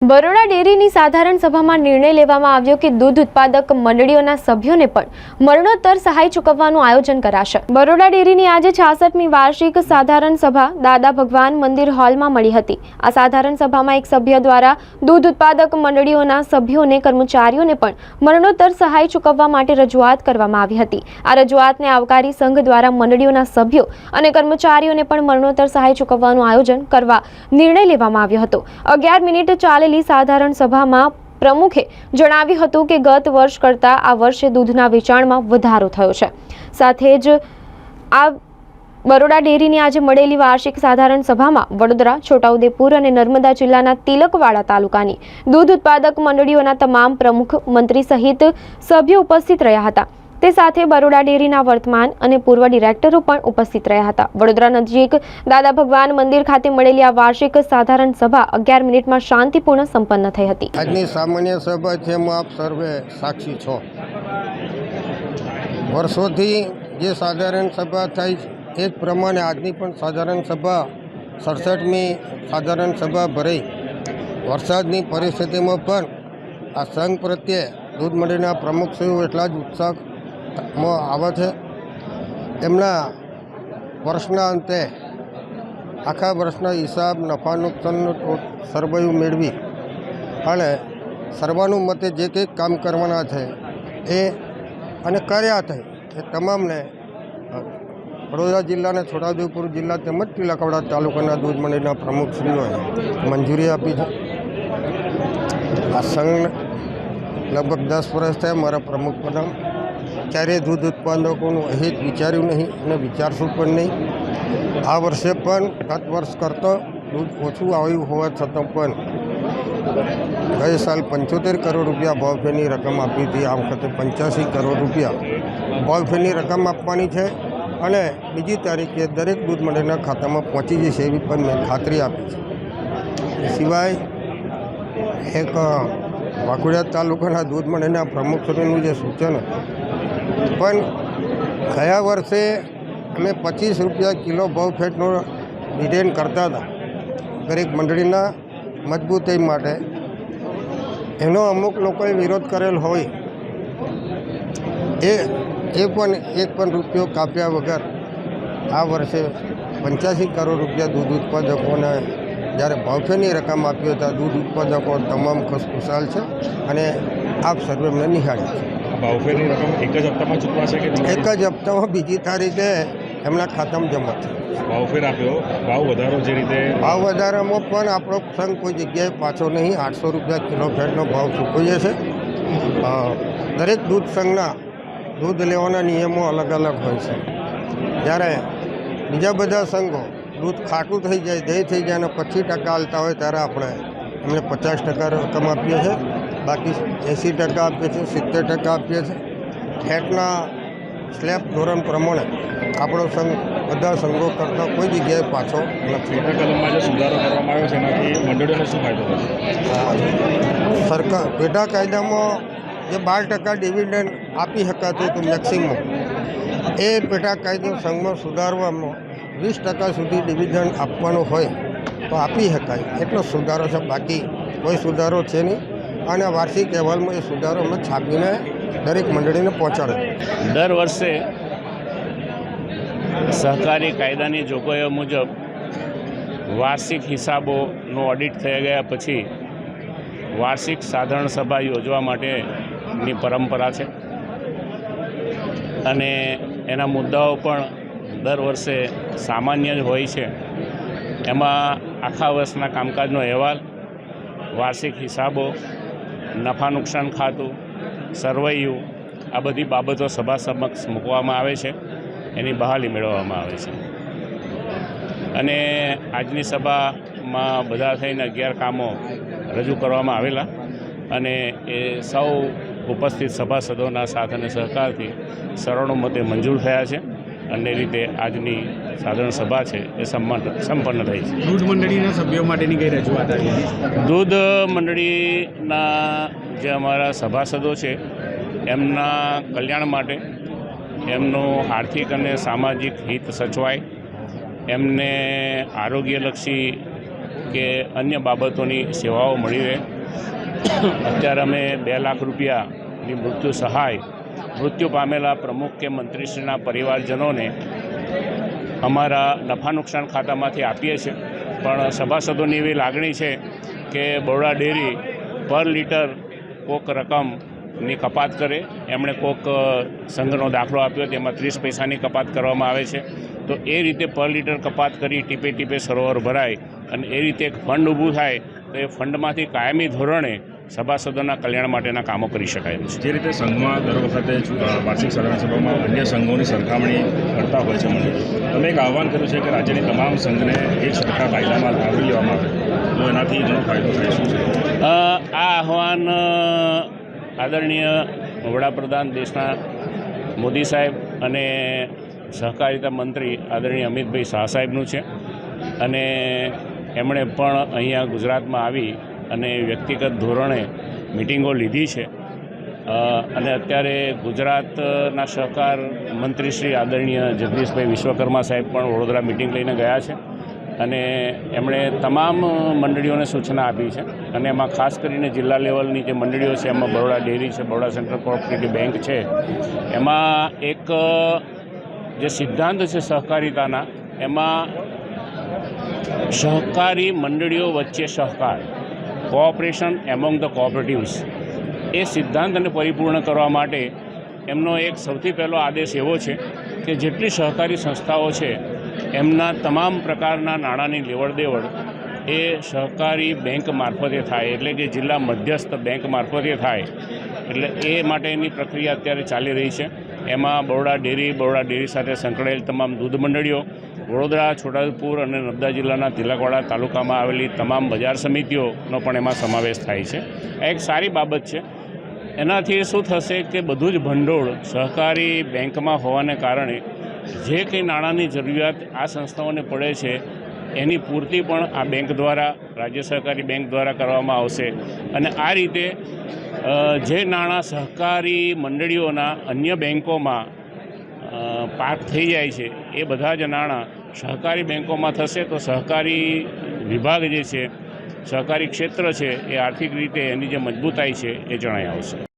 બરોડા ડેરીની સાધારણ સભામાં નિર્ણય લેવામાં આવ્યો કે દૂધ ઉત્પાદક મંડળીઓના સભ્યોને પણ મરણોત્તર સહાય ચૂકવવાનું આયોજન કરાશે. બરોડા ડેરીની આજે છાસઠમી વાર્ષિક સાધારણ સભા દાદા ભગવાન મંદિર હોલમાં મળી હતી. આ સાધારણ સભામાં એક સભ્ય દ્વારા દૂધ ઉત્પાદક મંડળીઓના સભ્યોને કર્મચારીઓને પણ મરણોત્તર સહાય ચૂકવવા માટે રજૂઆત કરવામાં આવી હતી. આ રજૂઆતને આવકારી સંઘ દ્વારા મંડળીઓના સભ્યો અને કર્મચારીઓને પણ મરણોત્તર સહાય ચૂકવવાનું આયોજન કરવા નિર્ણય લેવામાં આવ્યો હતો. અગિયાર મિનિટ ચાલેલી સાધારણ સભામાં પ્રમુખે જણાવ્યું હતું કે ગત વર્ષ કરતાં આ વર્ષે દૂધના વેચાણમાં વધારો થયો છે. સાથે જ આ બરોડા ડેરીની આજે મળેલી વાર્ષિક સાધારણ સભામાં વડોદરા, છોટાઉદેપુર અને નર્મદા જિલ્લાના તિલકવાડા તાલુકાની દૂધ ઉત્પાદક મંડળીઓના તમામ પ્રમુખ મંત્રી સહિત સભ્યો ઉપસ્થિત રહ્યા હતા. તે સાથે બરોડા ડેરીના વર્તમાન અને પૂર્વ ડિરેક્ટરો પણ ઉપસ્થિત રહ્યા હતા. વડોદરા નજીક દાદા ભગવાન મંદિર ખાતે મળેલી આ વાર્ષિક સાધારણ સભા અગિયાર મિનિટમાં શાંતિપૂર્ણ સંપન્ન થઈ હતી. આજની સામાન્ય સભા છે આપ સર્વે સાક્ષી છો. વર્ષોથી જે સાધારણ સભા થાય એ જ પ્રમાણે આજની પણ સાધારણ સભા, સડસઠમી સાધારણ સભા ભરાઈ. વરસાદની પરિસ્થિતિમાં પણ આ સંઘ પ્રત્યે દૂધ મંડળીના પ્રમુખશ્રીઓ એટલા જ ઉત્સાહમાં આવે છે. એમના વર્ષના અંતે આખા વર્ષના હિસાબ નફા નુકસાનનું સરવૈયું મેળવી અને સર્વાનુમતે જે કંઈ કામ કરવાના છે એ અને કર્યા છે એ તમામને વડોદરા જિલ્લાના છોટાઉદેપુર જિલ્લા તેમજ તિલકવાડા તાલુકાના દૂધ મંડળના પ્રમુખશ્રીઓએ મંજૂરી આપી છે. આ સંઘ લગભગ દસ વર્ષ થયા મારા પ્રમુખ પદમ ક્યારેય દૂધ ઉત્પાદકોનું હિત વિચાર્યું નહીં અને વિચારશું પણ નહીં. આ વર્ષે પણ ગત વર્ષ કરતાં દૂધ ઓછું આવ્યું હોવા છતાં પણ ગઈ સાલ પંચોતેર કરોડ રૂપિયા ભાવફેરની રકમ આપી હતી. આ વખતે પંચ્યાસી કરોડ રૂપિયા ભાવફેરની રકમ આપવાની છે અને બીજી તારીખે દરેક દૂધ મંડળના ખાતામાં પહોંચી જશે એવી પણ મેં ખાતરી આપી છે. એ સિવાય એક વાઘોડિયા તાલુકાના દૂધ મંડળના પ્રમુખશ્રીનું જે સૂચન હતું પણ ગયા વર્ષે અમે પચીસ રૂપિયા કિલો ભાવ ફેટનું ડિટેન કરતા હતા દરેક મંડળીના મજબૂતી માટે. એનો અમુક લોકોએ વિરોધ કરેલ હોય. એ એ પણ એક પણ રૂપિયો કાપ્યા વગર આ વર્ષે પંચ્યાસી કરોડ રૂપિયા દૂધ ઉત્પાદકોને જ્યારે ભાવફેરની રકમ આપી હતા દૂધ ઉત્પાદકો તમામ ખુશખુશાલ છે અને આપ સર્વે અમને નિહાળ્યા છે. ભાવફેરની રકમ એક જ હપ્તામાં ચૂકવાશે કે એક જ હપ્તામાં બીજી તારીખે એમના ખાતામાં જમા થશે ભાવફેર આપ્યો. ભાવ વધારો જે રીતે ભાવ વધારામાં પણ આપણો સંઘ કોઈ જગ્યાએ પાછો નહીં આઠસો રૂપિયા કિલો ફેટનો ભાવ ચૂકવીએ છે દરેક દૂધ સંઘના દૂધ લેવાના નિયમો અલગ અલગ હોય છે. જ્યારે બીજા બધા સંઘો દૂધ ખાટું થઈ જાય દહીં થઈ જાય અને પચીસ ટકા હાલતા હોય ત્યારે આપણે એમને પચાસ ટકા રકમ આપીએ છીએ. બાકી એંસી ટકા આપીએ છીએ સિત્તેર ટકા આપીએ છીએ. ફેટના સ્લેબ ધોરણ પ્રમાણે આપણો સંઘ બધા સંઘો કરતાં કોઈ જગ્યાએ પાછો નથી. કલમમાં જે સુધારો કરવામાં આવ્યો છે એનાથી મંડળીઓને શું ફાયદો સરકાર પેટા કાયદામાં જે બાર ટકા ડિવિડન્ડ આપી શકાતું હતું મેક્સિમમ એ પેટા કાયદો સંઘમાં સુધારવામાં વીસ ટકા સુધી ડિવિડન્ડ આપવાનું હોય તો આપી શકાય. એટલો સુધારો છે બાકી કોઈ સુધારો છે નહીં. અને વાર્ષિક અહેવાલમાં એ સુધારો અમે છાપીને દરેક મંડળીને પહોંચાડે દર વર્ષે સહકારી કાયદાની જોગવાઈઓ મુજબ વાર્ષિક હિસાબોનું ઓડિટ થઈ ગયા પછી વાર્ષિક સાધારણ સભા યોજવા માટેની પરંપરા છે. અને એના મુદ્દાઓ પણ દર વર્ષે સામાન્ય જ હોય છે. એમાં આખા વર્ષના કામકાજનો અહેવાલ, વાર્ષિક હિસાબો નફા નુકસાન ખાતું, સરવૈયું, આ બધી બાબતો સભા સમક્ષ મૂકવામાં આવે છે. એની બહાલી મેળવવામાં આવે છે. અને આજની સભામાં બધા થઈને અગિયાર કામો રજૂ કરવામાં આવેલા અને એ સૌ ઉપસ્થિત સભાસદોના સાથ અને સહકારથી મતે મંજૂર થયા છે. અને રીતે આજની સાધારણ સભા છે એ સંપન્ન સંપન્ન થઈ છે. દૂધ મંડળીના સભ્યો માટેની કઈ રજૂઆત આવી દૂધ મંડળીના જે અમારા સભાસદો છે એમના કલ્યાણ માટે એમનું આર્થિક અને સામાજિક હિત સચવાય એમને આરોગ્યલક્ષી કે અન્ય બાબતોની સેવાઓ મળી રહે. અત્યારે અમે બે લાખ રૂપિયાની મૃત્યુ સહાય મૃત્યુ પામેલા પ્રમુખ કે મંત્રીશ્રીના પરિવારજનોને અમારા નફા નુકસાન ખાતામાંથી આપીએ છીએ. પણ સભાસદોની એવી લાગણી છે કે બરોડા ડેરી પર લીટર કોક રકમની કપાત કરે. એમણે કોક સંઘનો દાખલો આપ્યો, તેમાં ત્રીસ પૈસાની કપાત કરવામાં આવે છે. તો એ રીતે પર લીટર કપાત કરી ટીપે ટીપે સરોવર ભરાય અને એ રીતે એક ફંડ ઊભું થાય, તો એ ફંડમાંથી કાયમી ધોરણે સભાસદોના કલ્યાણ માટેના કામો કરી શકાય એમ છે. જે રીતે સંઘમાં દર વખતે વાર્ષિક સાધારણ સભામાં અન્ય સંઘોની સરખામણી કરતા હોય છે મને તમે એક આહવાન કર્યું છે કે રાજ્યની તમામ સંઘને એક સરખા કાયદામાં આવરી લેવામાં આવે તો એનાથી ઘણો ફાયદો થાય શું છે? આ આહવાન આદરણીય વડાપ્રધાન દેશના મોદી સાહેબ અને સહકારિતા મંત્રી આદરણીય અમિતભાઈ શાહ સાહેબનું છે. અને એમણે પણ અહીંયા ગુજરાતમાં આવી અને વ્યક્તિગત ધોરણે મિટિંગો લીધી છે. અને અત્યારે ગુજરાતના સહકાર મંત્રી શ્રી આદરણીય જગદીશભાઈ વિશ્વકર્મા સાહેબ પણ વડોદરા મિટિંગ લઈને ગયા છે અને એમણે તમામ મંડળીઓને સૂચના આપી છે અને એમાં ખાસ કરીને જિલ્લા લેવલની જે મંડળીઓ છે, એમાં બરોડા ડેરી છે, બરોડા સેન્ટ્રલ કોઓપરેટિવ બેંક છે, એમાં એક જે સિદ્ધાંત છે સહકારિતાના, એમાં સહકારી મંડળીઓ વચ્ચે સહકાર કોઓપરેશન એમોંગ ધ કોઓપરેટિવ્સ એ સિદ્ધાંતને પરિપૂર્ણ કરવા માટે એમનો એક સૌથી પહેલો આદેશ એવો છે કે જેટલી સહકારી સંસ્થાઓ છે, એમના તમામ પ્રકારના નાણાંની લેવડ દેવડ એ સહકારી બેંક મારફતે થાય, એટલે કે જિલ્લા મધ્યસ્થ બેંક મારફતે થાય. એટલે એ માટેની પ્રક્રિયા અત્યારે ચાલી રહી છે. એમાં બરોડા ડેરી બરોડા ડેરી સાથે સંકળાયેલ તમામ દૂધ મંડળીઓ, વડોદરા, છોટાઉદેપુર અને નર્મદા જિલ્લાના તિલકવાડા તાલુકામાં આવેલી તમામ બજાર સમિતિઓનો પણ એમાં સમાવેશ થાય છે. આ એક સારી બાબત છે. એનાથી શું થશે કે બધું જ ભંડોળ સહકારી બેંકમાં હોવાને કારણે જે કંઈ નાણાંની જરૂરિયાત આ સંસ્થાઓને પડે છે એની પૂર્તિ પણ આ બેંક દ્વારા, રાજ્ય સહકારી બેંક દ્વારા કરવામાં આવશે. અને આ રીતે જે નાણાં સહકારી મંડળીઓના અન્ય બેંકોમાં પાક થઈ જાય છે, એ બધા જ નાણાં સહકારી બેંકોમાં થશે તો સહકારી વિભાગ જે છે, સહકારી ક્ષેત્ર છે, એ આર્થિક રીતે એની જે મજબૂતાઈ છે, એ જણાઈ આવશે.